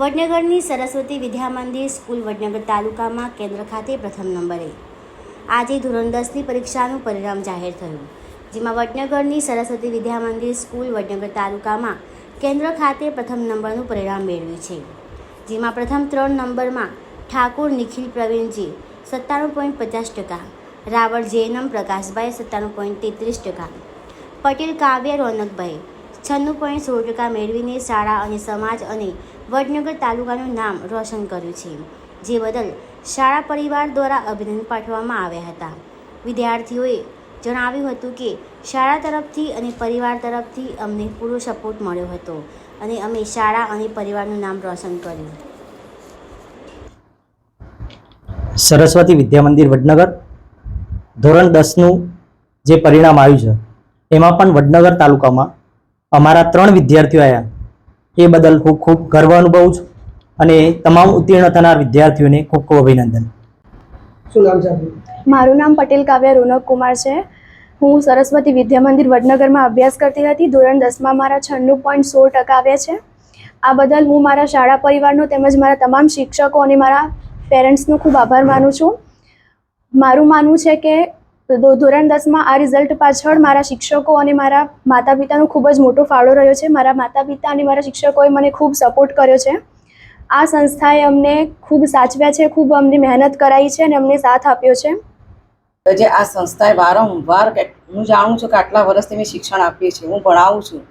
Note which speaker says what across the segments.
Speaker 1: વડનગરની Saraswati Vidya Mandir school Vadnagar તાલુકામાં કેન્દ્ર ખાતે પ્રથમ નંબરે. આજે ધોરણ દસની પરીક્ષાનું પરિણામ જાહેર થયું. જેમાં વડનગરની સરસ્વતી વિદ્યા મંદિર સ્કૂલ વડનગર તાલુકામાં કેન્દ્ર ખાતે પ્રથમ નંબરનું પરિણામ મેળવ્યું છે. જેમાં પ્રથમ ત્રણ નંબરમાં ઠાકોર નિખિલ પ્રવીણજી સત્તાણું પોઈન્ટ પચાસ ટકા, રાવળ જૈનમ પ્રકાશભાઈ સત્તાણું પોઈન્ટ તેત્રીસ ટકા, પટેલ કાવ્ય રોનકભાઈ છન્નું પોઈન્ટ સોળ ટકા મેળવીને શાળા અને સમાજ અને વડનગર તાલુકાનું નામ રોશન કર્યું છે, જે બદલ શાળા પરિવાર દ્વારા અભિનંદન પાઠવવામાં આવ્યા હતા. વિદ્યાર્થીઓએ જણાવ્યું હતું કે, શાળા તરફથી અને પરિવાર તરફથી અમને પૂરો સપોર્ટ મળ્યો હતો અને અમે શાળા અને પરિવારનું નામ રોશન કર્યું.
Speaker 2: સરસ્વતી વિદ્યા મંદિર વડનગર, ધોરણ દસનું જે પરિણામ આવ્યું છે, એમાં પણ વડનગર તાલુકામાં અમારા ત્રણ વિદ્યાર્થીઓ આવ્યા એ બદલ હું ખૂબ ગર્વ અનુભવું છું અને તમામ ઉત્તીર્ણ થનાર વિદ્યાર્થીઓને ખૂબ ખૂબ અભિનંદન.
Speaker 3: શું નામ છે
Speaker 4: મારું નામ પટેલ કાવ્ય રોનક કુમાર છે. હું સરસ્વતી વિદ્યા મંદિર વડનગરમાં અભ્યાસ કરતી હતી. ધોરણ દસમાં મારા છન્નું પોઈન્ટ સોળ ટકા આવ્યા છે. આ બદલ હું મારા શાળા પરિવારનો તેમજ મારા તમામ શિક્ષકો અને મારા પેરેન્ટ્સનો ખૂબ આભાર માનું છું. મારું માનવું છે કે ધોરણ દસમાં આ રિઝલ્ટ પાછળ મારા શિક્ષકો અને મારા માતા પિતાનો ખૂબ જ મોટો ફાળો રહ્યો છે. મારા માતા પિતા અને મારા શિક્ષકોએ મને ખૂબ સપોર્ટ કર્યો છે. આ સંસ્થાએ અમને ખૂબ સાચવ્યા છે, ખૂબ અમને મહેનત કરાવી છે અને અમને સાથ આપ્યો છે.
Speaker 5: જે આ સંસ્થાએ વારંવાર હું જાણું છું કે આટલા વર્ષથી મેં શિક્ષણ આપીએ છીએ, હું ભણાવું છું.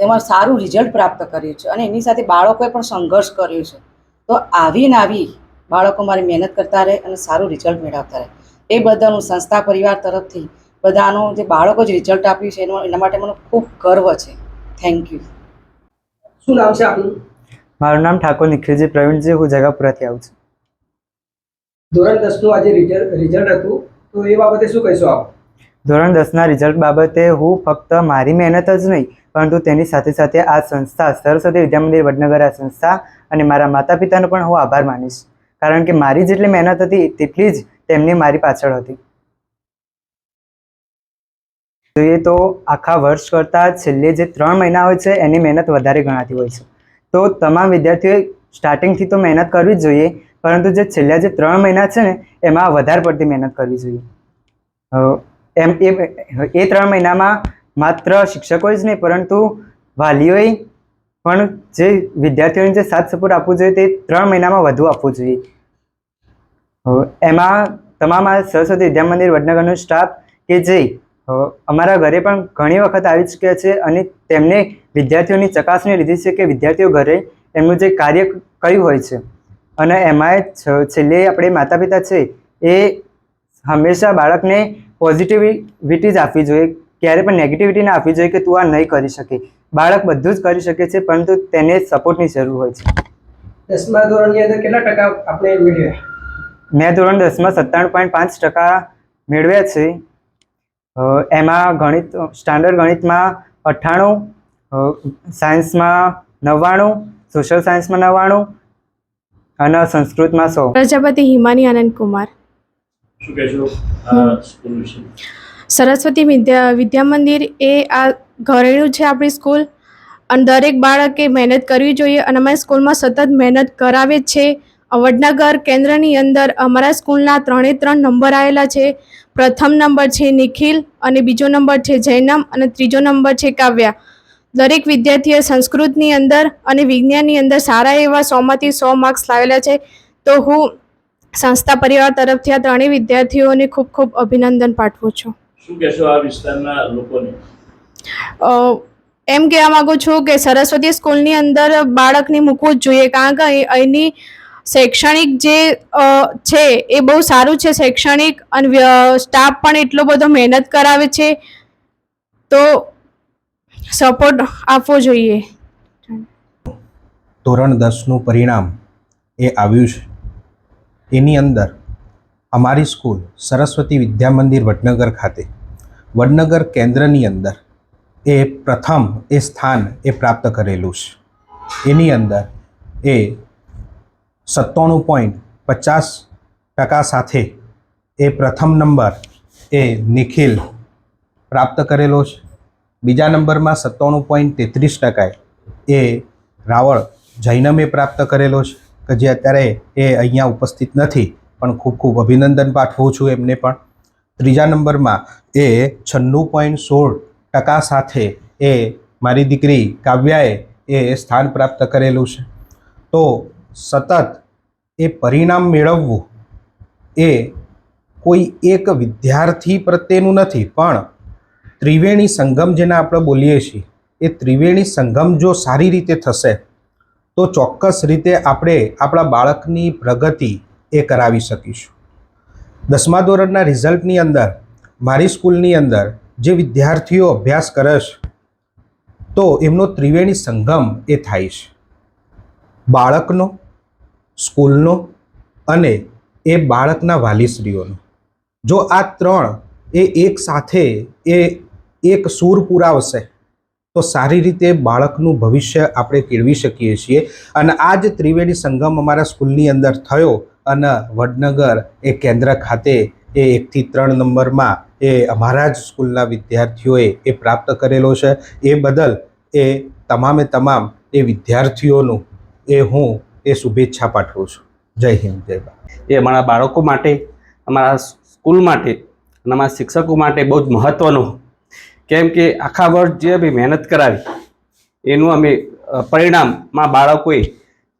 Speaker 5: તેમાં સારું રિઝલ્ટ પ્રાપ્ત કર્યું છે અને એની સાથે બાળકોએ પણ સંઘર્ષ કર્યો છે. તો આવી ને આવી બાળકો મારી મહેનત કરતા રહે અને સારું રિઝલ્ટ મેળવતા રહે. એ બધાનું સંસ્થા પરિવાર તરફથી બધાનો જે બાળકો જે રિઝલ્ટ આપ્યું છે એનો એના માટે મને ખૂબ ગર્વ છે. થેન્ક યુ
Speaker 3: શું નામ છે આપનું?
Speaker 6: મારું નામ ઠાકોર નિખિલજી પ્રવીણજી હું જગાપુરાથી આવું છું.
Speaker 3: ધોરણ દસનું આજે રિઝલ્ટ રિઝલ્ટ હતું તો એ બાબતે શું કહેશો આપ?
Speaker 6: ધોરણ દસના રિઝલ્ટ બાબતે હું ફક્ત મારી મહેનત જ નહીં પરંતુ તેની સાથે સાથે આ સંસ્થા સરસ્વતી વિદ્યા મંદિર વડનગર આ સંસ્થા અને મારા માતા પિતાનો પણ હું આભાર માનીશ. કારણ કે મારી જેટલી મહેનત હતી તેટલી જ તેમની મારી પાછળ હતી. જોઈએ તો આખા વર્ષ કરતાં છેલ્લે જે ત્રણ મહિના હોય છે, એની મહેનત વધારે ગણાતી હોય છે. તો તમામ વિદ્યાર્થીઓએ સ્ટાર્ટિંગથી તો મહેનત કરવી જ જોઈએ, પરંતુ જે છેલ્લા જે ત્રણ મહિના છે ને, એમાં વધારે પડતી મહેનત કરવી જોઈએ. એમ, એ એ ત્રણ મહિનામાં માત્ર શિક્ષકોએ જ નહીં, પરંતુ વાલીઓએ પણ જે વિદ્યાર્થીઓને જે સાથ સપોર્ટ આપવું જોઈએ તે ત્રણ મહિનામાં વધુ આપવું જોઈએ. એમાં તમામ આ સરસ્વતી વિદ્યા મંદિર, વડનગરનો સ્ટાફ કે જે અમારા ઘરે પણ ઘણી વખત આવી ચૂક્યા છે અને તેમને વિદ્યાર્થીઓની ચકાસણી લીધી છે કે વિદ્યાર્થીઓ ઘરે એમનું જે કાર્ય કયું હોય છે. અને એમાંય છેલ્લે આપણે માતા પિતા છે એ હંમેશા બાળકને પોઝિટિવિટી જ આપવી જોઈએ. ક્યારે પણ નેગેટિવિટી ના આપવી જોઈએ કે તું આ નહીં કરી શકે. બાળક બધું જ કરી શકે છે, પરંતુ તેને સપોર્ટની જરૂર હોય છે.
Speaker 3: દસમા ધોરણની અંદર કેટલા ટકા આપણે મેળવ્યા?
Speaker 6: મેં ધોરણ દસમાં સત્તાણું પોઈન્ટ પાંચ ટકા મેળવ્યા છે. એમાં ગણિત સ્ટાન્ડર્ડ ગણિતમાં અઠ્ઠાણું સાયન્સમાં નવ્વાણું સોશિયલ સાયન્સમાં નવ્વાણું અને સંસ્કૃતમાં સો.
Speaker 4: પ્રજાપતિ હિમાની આનંદ કુમાર. સરસ્વતી વિદ્યા વિદ્યા મંદિર એ આ ઘરેણું છે આપણી સ્કૂલ અને દરેક બાળકે મહેનત કરવી જોઈએ અને અમારી સ્કૂલમાં સતત મહેનત કરાવે છે. વડનગર કેન્દ્રની અંદર અમારા સ્કૂલના ત્રણે ત્રણ નંબર આવેલા છે. પ્રથમ નંબર છે નિખિલ અને બીજો નંબર છે જૈનમ અને ત્રીજો નંબર છે કાવ્યા. દરેક વિદ્યાર્થીએ સંસ્કૃતની અંદર અને વિજ્ઞાનની અંદર સારા એવા સોમાંથી સો માર્ક્સ લાવેલા છે. તો હું સંસ્થા પરિવાર તરફથી આ ત્રણેય વિદ્યાર્થીઓને ખૂબ ખૂબ અભિનંદન પાઠવું છું.
Speaker 7: શું કહેશો આ વિસ્તારના લોકોને?
Speaker 4: એમ કહેવા માગું છું કે સરસ્વતી સ્કૂલની અંદર બાળકને મૂકવું જ જોઈએ. કારણ કે અહીંની શૈક્ષણિક જે છે, એ બહુ સારું છે. શૈક્ષણિક અને સ્ટાફ પણ એટલો બધો મહેનત કરાવે છે. તો સપોર્ટ આપવો જોઈએ.
Speaker 8: ધોરણ દસનું પરિણામ એ આવ્યું છે. એની અંદર અમારી સ્કૂલ સરસ્વતી વિદ્યા મંદિર વડનગર ખાતે, વડનગર કેન્દ્રની અંદર એ પ્રથમ એ સ્થાન એ પ્રાપ્ત કરેલું છે. એની અંદર એ સત્તાણું પોઈન્ટ પચાસ ટકા સાથે એ પ્રથમ નંબર એ નિખિલ પ્રાપ્ત કરેલો છે. બીજા નંબરમાં સત્તાણું પોઈન્ટ તેત્રીસ ટકાએ એ રાવળ જૈનમે પ્રાપ્ત કરેલો છે, કે જે અત્યારે એ અહીંયા ઉપસ્થિત નથી, પણ ખૂબ ખૂબ અભિનંદન પાઠવું છું એમને પણ. ત્રીજા નંબરમાં એ છન્નું પોઈન્ટ સોળ ટકા સાથે એ મારી દીકરી કાવ્યાએ એ સ્થાન પ્રાપ્ત કરેલું છે. તો સતત એ પરિણામ મેળવવું એ કોઈ એક વિદ્યાર્થી પ્રત્યેનું નથી, પણ ત્રિવેણી સંગમ જેને આપણે બોલીએ છીએ, એ ત્રિવેણી સંગમ જો સારી રીતે થશે, તો ચોક્કસ રીતે આપણે આપણા બાળકની પ્રગતિ એ કરાવી શકીશું. દસમા ધોરણના રિઝલ્ટની અંદર, મારી સ્કૂલની અંદર જે વિદ્યાર્થીઓ અભ્યાસ કરે છે, તો એમનો ત્રિવેણી સંગમ એ થાય છે. બાળકનો સ્કૂલનો અને એ બાળકના વાલીશ્રીઓનો. જો આ ત્રણ એ એક સાથે એ એક સૂર પુરાવશે, તો સારી રીતે બાળકનું ભવિષ્ય આપણે કેળવી શકીએ છીએ. અને આ જ ત્રિવેણી સંગમ અમારા સ્કૂલની અંદર થયો અને વડનગર એ કેન્દ્ર ખાતે એ એકથી ત્રણ નંબરમાં એ અમારા જ સ્કૂલના વિદ્યાર્થીઓએ એ પ્રાપ્ત કરેલો છે. એ બદલ એ તમામે તમામ એ વિદ્યાર્થીઓનું એ હું એ શુભેચ્છા પાઠવું છું. જય હિન્દ, જય ભારત.
Speaker 9: એ અમારા બાળકો માટે, અમારા સ્કૂલ માટે અને અમારા શિક્ષકો માટે બહુ જ મહત્ત્વનું કેમ કે આખા વર્ષ જે અમે મહેનત કરાવી, એનું અમે પરિણામમાં બાળકોએ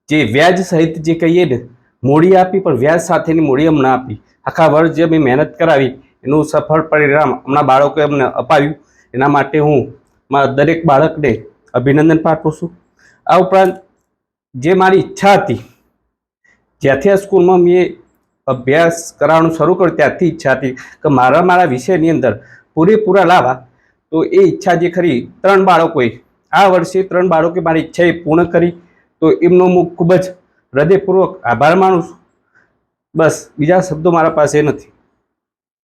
Speaker 9: જે વ્યાજ સહિત જે કહીએ ને, મૂડી આપી પણ વ્યાજ સાથેની મૂડી અમને આપી. આખા વર્ષ જે અમે મહેનત કરાવી, એનું સફળ પરિણામ હમણાં બાળકોએ અમને અપાવ્યું. એના માટે હું મારા દરેક બાળકને અભિનંદન પાઠવું છું. આ ઉપરાંત જે મારી ઈચ્છા હતી, જ્યાંથી આ સ્કૂલમાં મેં અભ્યાસ કરાવવાનું શરૂ કર્યું ત્યારથી ઈચ્છા હતી કે મારા મારા વિષયની અંદર પૂરેપૂરા લાવા. તો એ ઈચ્છા જે ખરી, ત્રણ બાળકોએ, આ વર્ષે ત્રણ બાળકોએ મારી ઈચ્છા એ પૂર્ણ કરી. તો એમનો હું ખૂબ જ હૃદયપૂર્વક આભાર માનું છું. બસ, બીજા શબ્દો મારા પાસે નથી.